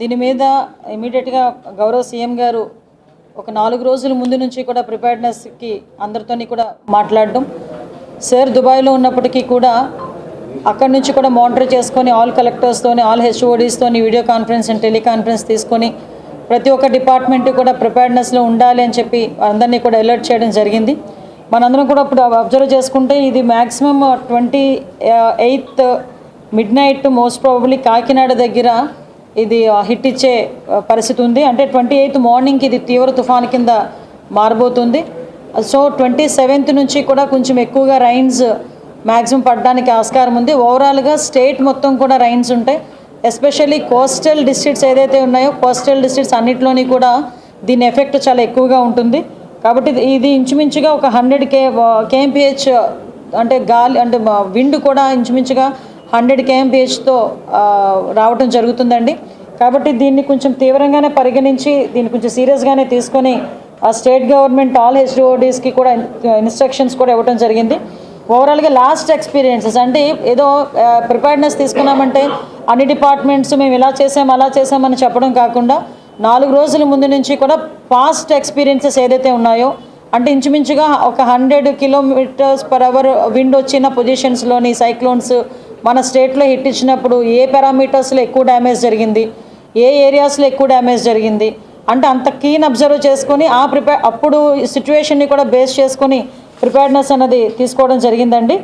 దీని మీద ఇమీడియట్గా గౌరవ సీఎం గారు ఒక నాలుగు రోజుల ముందు నుంచి కూడా ప్రిపేర్నెస్కి అందరితోని కూడా మాట్లాడడం. సార్ దుబాయ్లో ఉన్నప్పటికీ కూడా అక్కడి నుంచి కూడా మానిటర్ చేసుకొని ఆల్ కలెక్టర్స్తోని ఆల్ హెచ్ఓడీస్తోని వీడియో కాన్ఫరెన్స్ అండ్ టెలికాన్ఫరెన్స్ తీసుకొని ప్రతి ఒక్క డిపార్ట్మెంట్ కూడా ప్రిపేర్నెస్లో ఉండాలి అని చెప్పి అందరినీ కూడా అలర్ట్ చేయడం జరిగింది. మనందరం కూడా ఇప్పుడు అబ్జర్వ్ చేసుకుంటే ఇది maximum twenty eighth midnight most probably Kakinada దగ్గర ఇది హిట్ ఇచ్చే పరిస్థితి ఉంది. అంటే ట్వంటీ ఎయిత్ మార్నింగ్కి ఇది తీవ్ర తుఫాన్ కింద మారబోతుంది. సో ట్వంటీ సెవెంత్ నుంచి కూడా కొంచెం ఎక్కువగా రైన్స్ మ్యాక్సిమం పడడానికి ఆస్కారం ఉంది. ఓవరాల్గా స్టేట్ మొత్తం కూడా రైన్స్ ఉంటాయి. ఎస్పెషల్లీ కోస్టల్ డిస్ట్రిక్ట్స్ ఏదైతే ఉన్నాయో కోస్టల్ డిస్ట్రిక్ట్స్ అన్నింటిలోని కూడా దీని ఎఫెక్ట్ చాలా ఎక్కువగా ఉంటుంది. కాబట్టి ఇది- ఇది ఇంచుమించుగా ఒక హండ్రెడ్ కే కేఎంపిహెచ్ అంటే గాలి అంటే విండ్ కూడా ఇంచుమించుగా హండ్రెడ్ కేఎంపిహెచ్తో రావటం జరుగుతుందండి. కాబట్టి దీన్ని కొంచెం తీవ్రంగానే పరిగణించి దీన్ని కొంచెం సీరియస్గానే తీసుకొని ఆ స్టేట్ గవర్నమెంట్ ఆల్ హెచ్డిఓడీస్కి కూడా ఇన్స్ట్రక్షన్స్ కూడా ఇవ్వడం జరిగింది. ఓవరాల్గా లాస్ట్ ఎక్స్పీరియన్సెస్ అంటే ఏదో ప్రిపేర్నెస్ తీసుకున్నామంటే అన్ని డిపార్ట్మెంట్స్ మేము ఇలా చేసాం అలా చేసామని చెప్పడం కాకుండా నాలుగు రోజుల ముందు నుంచి కూడా పాస్ట్ ఎక్స్పీరియన్సెస్ ఏదైతే ఉన్నాయో అంటే ఇంచుమించుగా ఒక hundred kilometres per hour wind వచ్చిన పొజిషన్స్లోని సైక్లోన్స్ మన స్టేట్లో హిట్ ఇచ్చినప్పుడు ఏ పారామీటర్స్లో ఎక్కువ డ్యామేజ్ జరిగింది? ఏ ఏరియాస్లో ఎక్కువ డ్యామేజ్ జరిగింది? అంటే అంత కీన్ అబ్జర్వ్ చేసుకొని ఆ ప్రిపేర్ అప్పుడు సిచ్యువేషన్ని కూడా బేస్ చేసుకొని ప్రిపేర్నెస్ అనేది తీసుకోవడం జరిగిందండి.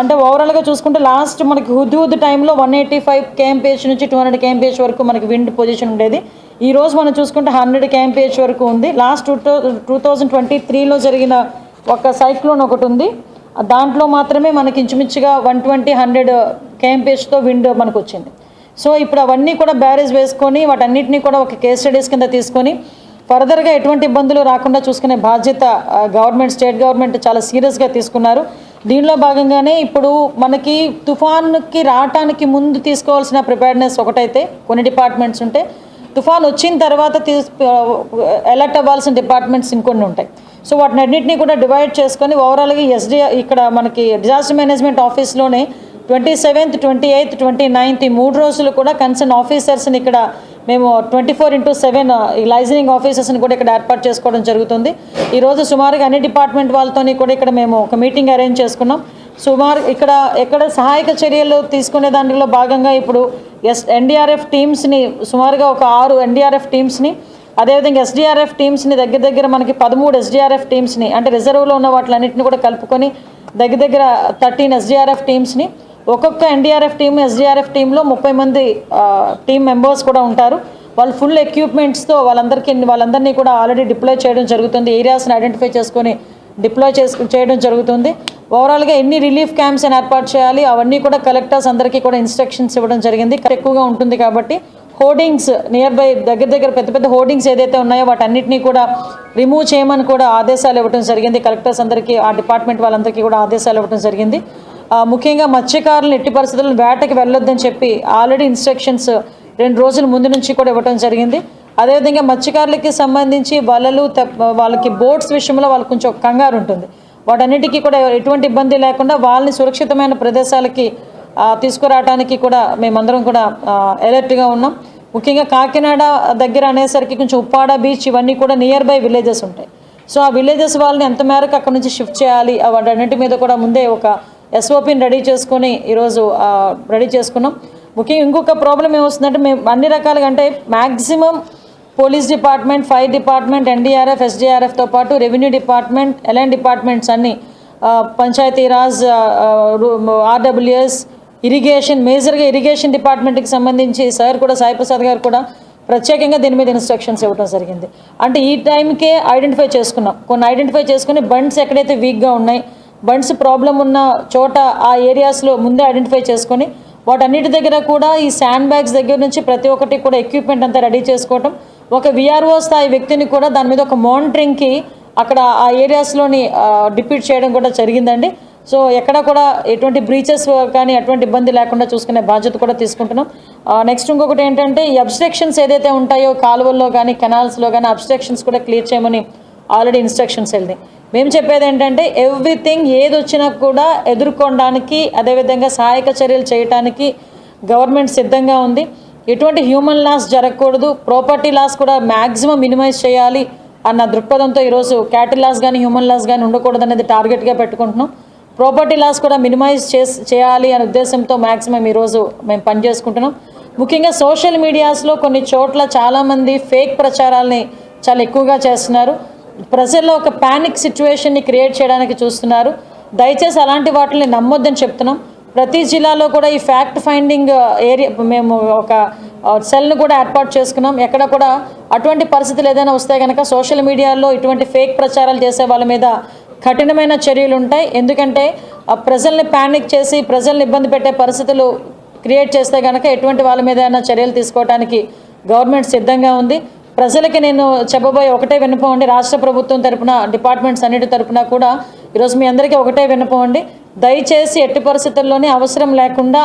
అంటే ఓవరాల్గా చూసుకుంటే లాస్ట్ మనకి హుద్ హుద్ టైంలో వన్ ఎయిటీ ఫైవ్ కేఎంపీహెచ్ నుంచి టూ హండ్రెడ్ కేఎంపీహెచ్ వరకు మనకి విండ్ పొజిషన్ ఉండేది. ఈ రోజు మనం చూసుకుంటే హండ్రెడ్ కేఎంపీహెచ్ వరకు ఉంది. Last two two thousand twenty త్రీలో జరిగిన ఒక సైక్లోన్ ఒకటి ఉంది. దాంట్లో మాత్రమే మనకి ఇంచుమించుగా వన్ ట్వంటీ హండ్రెడ్ కేఎంపీహెచ్తో విండ్ మనకు వచ్చింది సో ఇప్పుడు అవన్నీ కూడా బ్యారేజ్ వేసుకొని వాటన్నిటిని కూడా ఒక కేస్ స్టడీస్ కింద తీసుకొని ఫర్దర్గా ఎటువంటి ఇబ్బందులు రాకుండా చూసుకునే బాధ్యత గవర్నమెంట్ స్టేట్ గవర్నమెంట్ చాలా సీరియస్గా తీసుకున్నారు. దీనిలో భాగంగానే ఇప్పుడు మనకి తుఫాన్కి రావటానికి ముందు తీసుకోవాల్సిన ప్రిపేర్నెస్ ఒకటైతే కొన్ని డిపార్ట్మెంట్స్ ఉంటే తుఫాన్ వచ్చిన తర్వాత తీసు అలర్ట్ అవ్వాల్సిన డిపార్ట్మెంట్స్ ఇంకొన్ని ఉంటాయి. సో వాటిని అన్నింటినీ కూడా డివైడ్ చేసుకొని ఓవరాల్గా ఎస్డి ఇక్కడ మనకి డిజాస్టర్ మేనేజ్మెంట్ ఆఫీస్లోనే twenty seventh twenty eighth twenty ninth ఈ మూడు రోజులు కూడా కన్సర్న్ ఆఫీసర్స్ని ఇక్కడ మేము ట్వంటీ ఫోర్ ఇంటూ సెవెన్ ఈ లైజనింగ్ ఆఫీసర్స్ని కూడా ఇక్కడ ఏర్పాటు చేసుకోవడం జరుగుతుంది. ఈరోజు సుమారుగా అన్ని డిపార్ట్మెంట్ వాళ్ళతోని కూడా ఇక్కడ మేము ఒక మీటింగ్ అరేంజ్ చేసుకున్నాం. సుమారు ఇక్కడ ఎక్కడ సహాయక చర్యలు తీసుకునే దాంట్లో భాగంగా ఇప్పుడు ఎస్ ఎన్డీఆర్ఎఫ్ టీమ్స్ని సుమారుగా ఒక ఆరు ఎన్డీఆర్ఎఫ్ టీమ్స్ని అదేవిధంగా ఎస్డీఆర్ఎఫ్ టీమ్స్ని దగ్గర దగ్గర మనకి పదమూడు ఎస్డీఆర్ఎఫ్ టీమ్స్ని అంటే రిజర్వ్లో ఉన్న వాటిలన్నింటిని కూడా కలుపుకొని దగ్గర దగ్గర థర్టీన్ ఎస్డీఆర్ఎఫ్ టీమ్స్ని ఒక్కొక్క ఎన్డీఆర్ఎఫ్ టీమ్ ఎస్డీఆర్ఎఫ్ టీంలో ముప్పై మంది టీమ్ మెంబర్స్ కూడా ఉంటారు. వాళ్ళు ఫుల్ ఎక్విప్మెంట్స్తో వాళ్ళందరికీ వాళ్ళందరినీ కూడా ఆల్రెడీ డిప్లాయ్ చేయడం జరుగుతుంది. ఏరియాస్ని ఐడెంటిఫై చేసుకొని డిప్లాయ్ చేసు చేయడం జరుగుతుంది. ఓవరాల్గా ఎన్ని రిలీఫ్ క్యాంప్స్ని ఏర్పాటు చేయాలి అవన్నీ కూడా కలెక్టర్స్ అందరికీ కూడా ఇన్స్ట్రక్షన్స్ ఇవ్వడం జరిగింది. ఎక్కువగా ఉంటుంది కాబట్టి హోర్డింగ్స్ నియర్ బై దగ్గర దగ్గర పెద్ద పెద్ద హోర్డింగ్స్ ఏదైతే ఉన్నాయో వాటన్నిటినీ కూడా రిమూవ్ చేయమని కూడా ఆదేశాలు ఇవ్వడం జరిగింది. కలెక్టర్స్ అందరికీ ఆ డిపార్ట్మెంట్ వాళ్ళందరికీ కూడా ఆదేశాలు ఇవ్వడం జరిగింది. ముఖ్యంగా మత్స్యకారులను ఎట్టి పరిస్థితులను వేటకి వెళ్ళొద్దని చెప్పి ఆల్రెడీ ఇన్స్ట్రక్షన్స్ రెండు రోజుల ముందు నుంచి కూడా ఇవ్వడం జరిగింది. అదేవిధంగా మత్స్యకారులకి సంబంధించి వలలు వాళ్ళకి బోట్స్ విషయంలో వాళ్ళకి కొంచెం కంగారు ఉంటుంది. వాటన్నిటికీ కూడా ఎటువంటి ఇబ్బంది లేకుండా వాళ్ళని సురక్షితమైన ప్రదేశాలకి తీసుకురావడానికి కూడా మేమందరం కూడా అలర్ట్గా ఉన్నాం. ముఖ్యంగా కాకినాడ దగ్గర అనేసరికి కొంచెం ఉప్పాడ బీచ్ ఇవన్నీ కూడా నియర్ బై విలేజెస్ ఉంటాయి. సో ఆ విలేజెస్ వాళ్ళని ఎంత మేరకు అక్కడ నుంచి షిఫ్ట్ చేయాలి ఆ వాటన్నిటి మీద కూడా ముందే ఒక ఎస్ఓపిని రెడీ చేసుకొని ఈరోజు రెడీ చేసుకున్నాం. ముఖ్యంగా ఇంకొక ప్రాబ్లం ఏమొస్తుందంటే మేము అన్ని రకాలుగా అంటే maximum police department fire department NDRF ఎస్డీఆర్ఎఫ్తో పాటు రెవెన్యూ డిపార్ట్మెంట్ ఎల్ఎన్ డిపార్ట్మెంట్స్ అన్ని పంచాయతీరాజ్ ఆర్డబ్ల్యూఎస్ ఇరిగేషన్ మేజర్గా ఇరిగేషన్ డిపార్ట్మెంట్కి సంబంధించి సార్ కూడా సాయిప్రసాద్ గారు కూడా ప్రత్యేకంగా దీని మీద ఇన్స్ట్రక్షన్స్ ఇవ్వడం జరిగింది. అంటే ఈ టైంకే ఐడెంటిఫై చేసుకున్నాం. కొన్ని ఐడెంటిఫై చేసుకుని బండ్స్ ఎక్కడైతే వీక్గా ఉన్నాయి బండ్స్ ప్రాబ్లం ఉన్న చోట ఆ ఏరియాస్లో ముందే ఐడెంటిఫై చేసుకొని వాటన్నిటి దగ్గర కూడా ఈ శాండ్ బ్యాగ్స్ దగ్గర నుంచి ప్రతి ఒక్కటి కూడా ఎక్విప్మెంట్ అంతా రెడీ చేసుకోవటం ఒక విఆర్ఓ స్థాయి వ్యక్తిని కూడా దాని మీద ఒక మానిటరింగ్కి అక్కడ ఆ ఏరియాస్లోని డిప్యూట్ చేయడం కూడా జరిగిందండి. సో ఎక్కడ కూడా ఎటువంటి బ్రీచెస్ కానీ ఎటువంటి ఇబ్బంది లేకుండా చూసుకునే బాధ్యత కూడా తీసుకుంటున్నాం. నెక్స్ట్ ఇంకొకటి ఏంటంటే ఈ అబ్స్ట్రక్షన్స్ ఏదైతే ఉంటాయో కాలువల్లో కానీ కెనాల్స్లో కానీ అబ్స్ట్రక్షన్స్ కూడా క్లియర్ చేయమని ఆల్రెడీ ఇన్స్ట్రక్షన్స్ వెళ్ళినాయి. మేము చెప్పేది ఏంటంటే ఎవ్రీథింగ్ ఏది వచ్చినా కూడా ఎదుర్కొనడానికి అదేవిధంగా సహాయక చర్యలు చేయడానికి గవర్నమెంట్ సిద్ధంగా ఉంది. ఎటువంటి హ్యూమన్ లాస్ జరగకూడదు. ప్రాపర్టీ లాస్ కూడా మ్యాక్సిమం మినిమైజ్ చేయాలి అన్న దృక్పథంతో ఈరోజు క్యాటిల్ లాస్ కానీ హ్యూమన్ లాస్ కానీ ఉండకూడదు అనేది టార్గెట్గా పెట్టుకుంటున్నాం. ప్రాపర్టీ లాస్ కూడా మినిమైజ్ చేసి చేయాలి అనే ఉద్దేశంతో మ్యాక్సిమం ఈరోజు మేము పనిచేసుకుంటున్నాం ముఖ్యంగా సోషల్ మీడియాస్లో కొన్ని చోట్ల చాలామంది ఫేక్ ప్రచారాల్ని చాలా ఎక్కువగా చేస్తున్నారు. ప్రజల్లో ఒక ప్యానిక్ సిచ్యువేషన్ని క్రియేట్ చేయడానికి చూస్తున్నారు. దయచేసి అలాంటి వాటిని నమ్మొద్దని చెప్తున్నాం. ప్రతి జిల్లాలో కూడా ఈ ఫ్యాక్ట్ ఫైండింగ్ ఏరియా మేము ఒక సెల్ను కూడా ఏర్పాటు చేసుకున్నాం. ఎక్కడ కూడా అటువంటి పరిస్థితులు ఏదైనా వస్తే కనుక సోషల్ మీడియాలో ఇటువంటి ఫేక్ ప్రచారాలు చేసే వాళ్ళ మీద కఠినమైన చర్యలు ఉంటాయి ఎందుకంటే ఆ ప్రజల్ని ప్యానిక్ చేసి ప్రజల్ని ఇబ్బంది పెట్టే పరిస్థితులు క్రియేట్ చేస్తే కనుక ఎటువంటి వాళ్ళ మీద అయినా చర్యలు తీసుకోవడానికి గవర్నమెంట్ సిద్ధంగా ఉంది. ప్రజలకి నేను చెప్పబోయే ఒకటే వినపండి రాష్ట్ర ప్రభుత్వం తరపున డిపార్ట్మెంట్స్ అన్నిటి తరపున కూడా ఈరోజు మీ అందరికీ ఒకటే వినపండి దయచేసి ఎట్టి పరిస్థితుల్లోనే అవసరం లేకుండా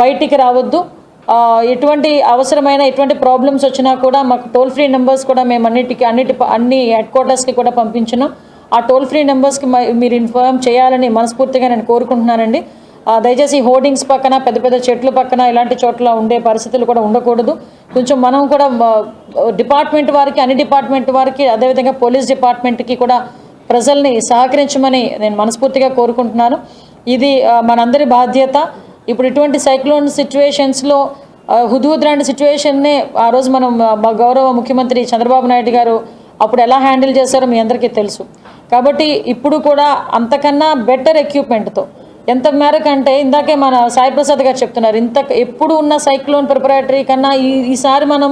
బయటికి రావద్దు. ఎటువంటి అవసరమైన ఎటువంటి ప్రాబ్లమ్స్ వచ్చినా కూడా మాకు టోల్ ఫ్రీ నెంబర్స్ కూడా మేము అన్నిటికీ అన్నిటి అన్ని హెడ్ క్వార్టర్స్కి కూడా పంపించినాం. ఆ టోల్ ఫ్రీ నెంబర్స్కి మీరు ఇన్ఫార్మ్ చేయాలని మనస్ఫూర్తిగా నేను కోరుకుంటున్నానండి. ఆ, దయచేసి హోర్డింగ్స్ పక్కన పెద్ద పెద్ద చెట్లు పక్కన ఇలాంటి చోట్ల ఉండే పరిస్థితులు కూడా ఉండకూడదు. కొంచెం మనం కూడా డిపార్ట్మెంట్ వారికి అన్ని డిపార్ట్మెంట్ వారికి అదేవిధంగా పోలీస్ డిపార్ట్మెంట్కి కూడా ప్రజల్ని సహకరించమని నేను మనస్ఫూర్తిగా కోరుకుంటున్నాను. ఇది మనందరి బాధ్యత. ఇప్పుడు ఇటువంటి సైక్లోన్ సిచ్యువేషన్స్లో హుదూద్ లాంటి సిచ్యువేషన్నే ఆ రోజు మనం మా గౌరవ ముఖ్యమంత్రి చంద్రబాబు నాయుడు గారు అప్పుడు ఎలా హ్యాండిల్ చేశారో మీ అందరికీ తెలుసు. కాబట్టి ఇప్పుడు కూడా అంతకన్నా బెటర్ ఎక్విప్మెంట్తో ఎంత మేరకు అంటే ఇందాకే మన సాయి ప్రసాద్ గారు చెప్తున్నారు ఇంత ఎప్పుడు ఉన్న సైక్లోన్ ప్రిపరేటరీ కన్నా ఈ ఈసారి మనం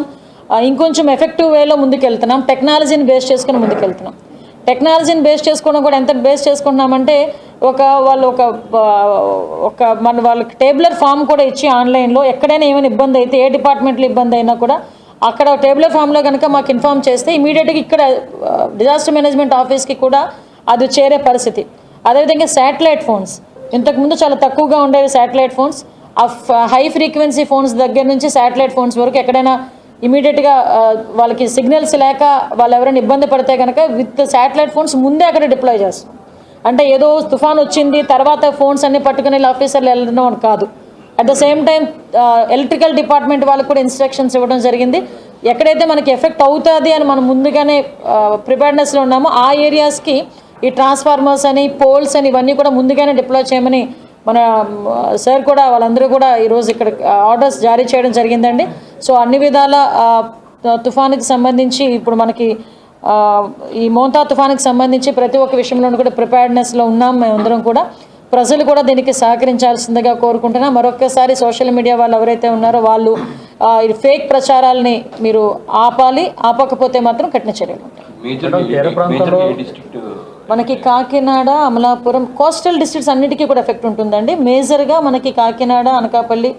ఇంకొంచెం ఎఫెక్టివ్ వేలో ముందుకెళ్తున్నాం. టెక్నాలజీని బేస్ చేసుకుని ముందుకెళ్తున్నాం. టెక్నాలజీని బేస్ చేసుకోవడం కూడా ఎంత బేస్ చేసుకుంటున్నామంటే ఒక వాళ్ళు ఒక ఒక మన వాళ్ళకి టేబులర్ ఫామ్ కూడా ఇచ్చి ఆన్లైన్లో ఎక్కడైనా ఏమైనా ఇబ్బంది అయితే ఏ డిపార్ట్మెంట్లో ఇబ్బంది అయినా కూడా అక్కడ టేబుల్ ఫామ్లో కనుక మాకు ఇన్ఫామ్ చేస్తే ఇమీడియట్గా ఇక్కడ డిజాస్టర్ మేనేజ్మెంట్ ఆఫీస్కి కూడా అది చేరే పరిస్థితి. అదేవిధంగా శాటిలైట్ ఫోన్స్. ఇంతకుముందు చాలా తక్కువగా ఉండేవి శాటిలైట్ ఫోన్స్. ఆ హై ఫ్రీక్వెన్సీ ఫోన్స్ దగ్గర నుంచి శాటిలైట్ ఫోన్స్ వరకు ఎక్కడైనా ఇమీడియట్గా వాళ్ళకి సిగ్నల్స్ లేక వాళ్ళు ఎవరైనా ఇబ్బంది పడితే కనుక విత్ శాటిలైట్ ఫోన్స్ ముందే అక్కడ డిప్లాయ్ చేస్తాం. అంటే ఏదో తుఫాన్ వచ్చింది తర్వాత ఫోన్స్ అన్ని పట్టుకుని ఆఫీసర్లు వెళ్ళడం అని కాదు. At the same time electrical department వాళ్ళకు కూడా ఇన్స్ట్రక్షన్స్ ఇవ్వడం జరిగింది. ఎక్కడైతే మనకి ఎఫెక్ట్ అవుతుంది అని మనం ముందుగానే uh, ప్రిపేర్నెస్లో ఉన్నామో ఆ ఏరియాస్కి ఈ ట్రాన్స్ఫార్మర్స్ అని పోల్స్ అని ఇవన్నీ కూడా ముందుగానే డిప్లాయ్ చేయమని మన um, సార్ కూడా వాళ్ళందరూ కూడా ఈరోజు ఇక్కడ uh, ఆర్డర్స్ జారీ చేయడం జరిగిందండి. సో అన్ని విధాల uh, తుఫానుకి సంబంధించి ఇప్పుడు మనకి ఈ మోంతా తుఫానుకి సంబంధించి ప్రతి ఒక్క విషయంలోనూ కూడా ప్రిపేర్నెస్లో ఉన్నాం మేమందరం కూడా. ప్రజలు కూడా దీనికి సహకరించాల్సిందిగా కోరుకుంటున్నాం. మరొక్కసారి సోషల్ మీడియా వాళ్ళు ఎవరైతే ఉన్నారో వాళ్ళు ఫేక్ ప్రచారాలని మీరు ఆపాలి ఆపకపోతే మాత్రం కఠిన చర్యలు ఉంటాయి. మనకి కాకినాడ అమలాపురం కోస్టల్ డిస్ట్రిక్ట్స్ అన్నిటికీ కూడా ఎఫెక్ట్ ఉంటుందండి. మేజర్గా మనకి కాకినాడ అనకాపల్లి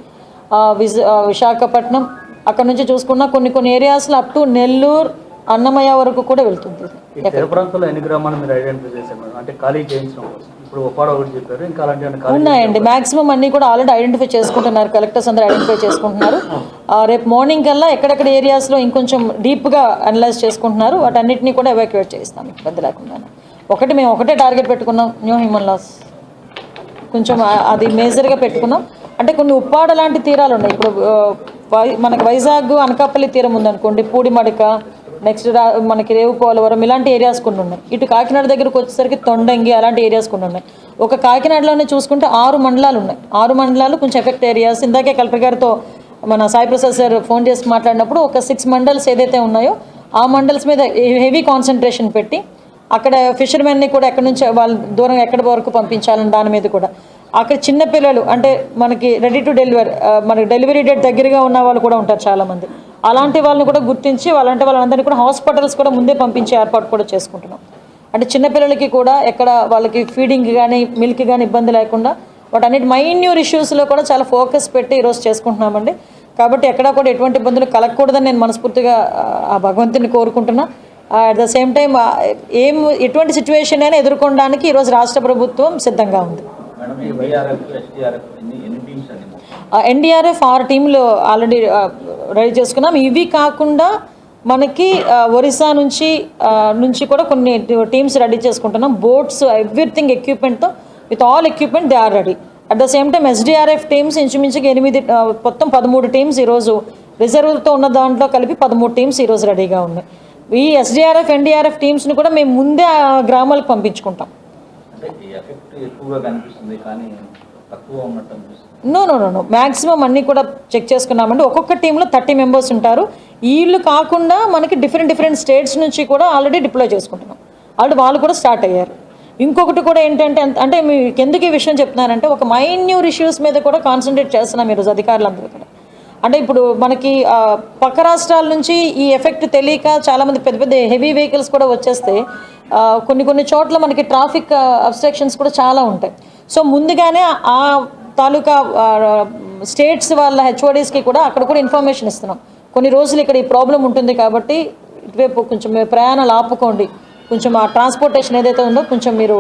విశాఖపట్నం అక్కడ నుంచి చూసుకున్నా కొన్ని కొన్ని ఏరియాస్లో అప్ టు నెల్లూరు అన్నమయ్య వరకు కూడా వెళ్తుంది. ఈ తీర ప్రాంతాల్లో ఎన్ని గ్రామాలు మీరు ఐడెంటిఫై చేశారు మేడం? అంటే ఖాళీ చేయించడం కోసం. ఇప్పుడు ఒప్పాడ ఒకటి చెప్పారు ఇంకా అలాంటి ఏమైనా ఖాళీ ఉన్నాయండి. మాక్సిమం అన్నీ కూడా ఆల్రెడీ ఐడెంటిఫై చేసుకుంటున్నారు. కలెక్టర్స్ అందరూ ఐడెంటిఫై చేసుకుంటున్నారు. ఆ, రేపు మార్నింగ్ కల్లా ఎక్కడెక్కడ ఏరియాస్లో ఇంకొంచెం డీప్గా అనలైజ్ చేసుకుంటున్నారు. వాటన్నిటిని కూడా ఎవాక్యుయేట్ చేస్తాం ఇబ్బంది లేకుండా. ఒకటి మేము ఒకటే టార్గెట్ పెట్టుకున్నాం. న్యూ హ్యూమన్ లాస్ కొంచెం అది మేజర్గా పెట్టుకున్నాం. అంటే కొన్ని ఉప్పాడ లాంటి తీరాలు ఉన్నాయి. ఇప్పుడు మనకి వైజాగ్ అనకాపల్లి తీరం ఉందనుకోండి. పూడిమడక నెక్స్ట్ మనకి రేవు పోలవరం ఇలాంటి ఏరియాస్ కొన్ని ఉన్నాయి. ఇటు కాకినాడ దగ్గరకు వచ్చేసరికి తొండంగి అలాంటి ఏరియాస్ కొన్ని ఉన్నాయి. ఒక కాకినాడలోనే చూసుకుంటే ఆరు మండలాలు ఉన్నాయి. ఆరు మండలాలు కొంచెం ఎఫెక్ట్ ఏరియాస్ ఇందాకే కలెక్టర్ గారితో మన సాయి ప్రసాద్ సార్ ఫోన్ చేసి మాట్లాడినప్పుడు ఒక సిక్స్ మండల్స్ ఏదైతే ఉన్నాయో ఆ మండల్స్ మీద హెవీ కాన్సన్ట్రేషన్ పెట్టి అక్కడ ఫిషర్మెన్ని కూడా ఎక్కడి నుంచి వాళ్ళ దూరం ఎక్కడి వరకు పంపించాలని దాని మీద కూడా. అక్కడ చిన్న పిల్లలు అంటే మనకి రెడీ టు డెలివరీ మనకి డెలివరీ డేట్ దగ్గరగా ఉన్న వాళ్ళు కూడా ఉంటారు చాలామంది. అలాంటి వాళ్ళని కూడా గుర్తించి అలాంటి వాళ్ళందరినీ కూడా హాస్పిటల్స్ కూడా ముందే పంపించే ఏర్పాటు కూడా చేసుకుంటున్నాం. అంటే చిన్నపిల్లలకి కూడా ఎక్కడ వాళ్ళకి ఫీడింగ్ కానీ మిల్క్ కానీ ఇబ్బంది లేకుండా వాటన్నిటి మైన్యూర్ ఇష్యూస్లో కూడా చాలా ఫోకస్ పెట్టి ఈరోజు చేసుకుంటున్నామండి. కాబట్టి ఎక్కడా కూడా ఎటువంటి ఇబ్బందులు కలగకూడదని నేను మనస్ఫూర్తిగా ఆ, భగవంతుని కోరుకుంటున్నా. అట్ ద సేమ్ టైం ఏం ఎటువంటి సిచ్యువేషన్ అయినా ఎదుర్కొనడానికి ఈరోజు రాష్ట్ర ప్రభుత్వం సిద్ధంగా ఉంది. ఎన్డీఆర్ఎఫ్ ఆరు టీంలు ఆల్రెడీ రెడీ చేసుకున్నాం. ఇవి కాకుండా మనకి ఒరిస్సా నుంచి నుంచి కూడా కొన్ని టీమ్స్ రెడీ చేసుకుంటున్నాం. Boats everything ఎక్విప్మెంట్తో with all equipment they are ready at the same time SDRF teams ఇంచుమించుగా ఎనిమిది మొత్తం పదమూడు టీమ్స్ ఈరోజు రిజర్వ్తో ఉన్న దాంట్లో కలిపి పదమూడు టీమ్స్ ఈరోజు రెడీగా ఉన్నాయి. ఈ ఎస్డిఆర్ఎఫ్ ఎన్డీఆర్ఎఫ్ టీమ్స్ని కూడా మేము ముందే ఆ గ్రామాలకు పంపించుకుంటాం. No no no no maximum అన్నీ కూడా చెక్ చేసుకున్నామండి. ఒక్కొక్క టీంలో థర్టీ మెంబర్స్ ఉంటారు. వీళ్ళు కాకుండా మనకి డిఫరెంట్ డిఫరెంట్ స్టేట్స్ నుంచి కూడా ఆల్రెడీ డిప్లాయ్ చేసుకుంటున్నాం. ఆల్రెడీ వాళ్ళు కూడా స్టార్ట్ అయ్యారు. ఇంకొకటి కూడా ఏంటంటే అంటే మీకు ఎందుకు ఈ విషయం చెప్తున్నానంటే ఒక మైన్యూర్ ఇష్యూస్ మీద కూడా కాన్సన్ట్రేట్ చేస్తున్నాం ఈరోజు అధికారులందరూ కూడా. అంటే ఇప్పుడు మనకి పక్క రాష్ట్రాల నుంచి ఈ ఎఫెక్ట్ తెలియక చాలామంది పెద్ద పెద్ద హెవీ వెహికల్స్ కూడా వచ్చేస్తే కొన్ని కొన్ని చోట్ల మనకి ట్రాఫిక్ అబ్స్ట్రక్షన్స్ కూడా చాలా ఉంటాయి. సో ముందుగానే ఆ తాలూకా స్టేట్స్ వాళ్ళ హెచ్ఓడీస్కి కూడా అక్కడ కూడా ఇన్ఫర్మేషన్ ఇస్తున్నాం. కొన్ని రోజులు ఇక్కడ ఈ ప్రాబ్లం ఉంటుంది కాబట్టి ఇటువైపు కొంచెం ప్రయాణాలు ఆపుకోండి. కొంచెం ఆ ట్రాన్స్పోర్టేషన్ ఏదైతే ఉందో కొంచెం మీరు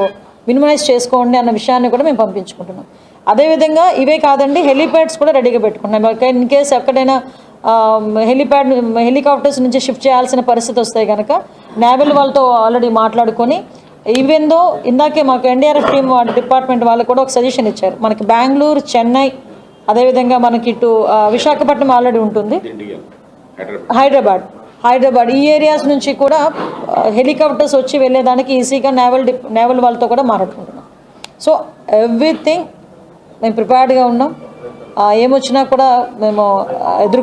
మినిమైజ్ చేసుకోండి అన్న విషయాన్ని కూడా మేము పంపించుకుంటున్నాం. అదేవిధంగా ఇవే కాదండి హెలిప్యాడ్స్ కూడా రెడీగా పెట్టుకుంటున్నాం. ఇన్ కేసు ఎక్కడైనా హెలిప్యాడ్ హెలికాప్టర్స్ నుంచి షిఫ్ట్ చేయాల్సిన పరిస్థితి వస్తే కనుక నేవల్ వాళ్ళతో ఆల్రెడీ మాట్లాడుకొని ఈవెన్ దో ఇందాకే మాకు ఎన్డీఆర్ఎఫ్ టీమ్ డిపార్ట్మెంట్ వాళ్ళు కూడా ఒక సజెషన్ ఇచ్చారు. మనకి బెంగళూరు చెన్నై అదేవిధంగా మనకి ఇటు విశాఖపట్నం ఆల్రెడీ ఉంటుంది. హైదరాబాద్. హైదరాబాద్. ఈ ఏరియాస్ నుంచి కూడా హెలికాప్టర్స్ వచ్చి వెళ్ళేదానికి ఈజీగా నేవల్ డిప్ నేవల్ వాళ్ళతో కూడా మాట్లాడుకుంటున్నాం. సో ఎవ్రీథింగ్ మేము ప్రిపేర్డ్గా ఉన్నాం. ఏమొచ్చినా కూడా మేము ఎదురు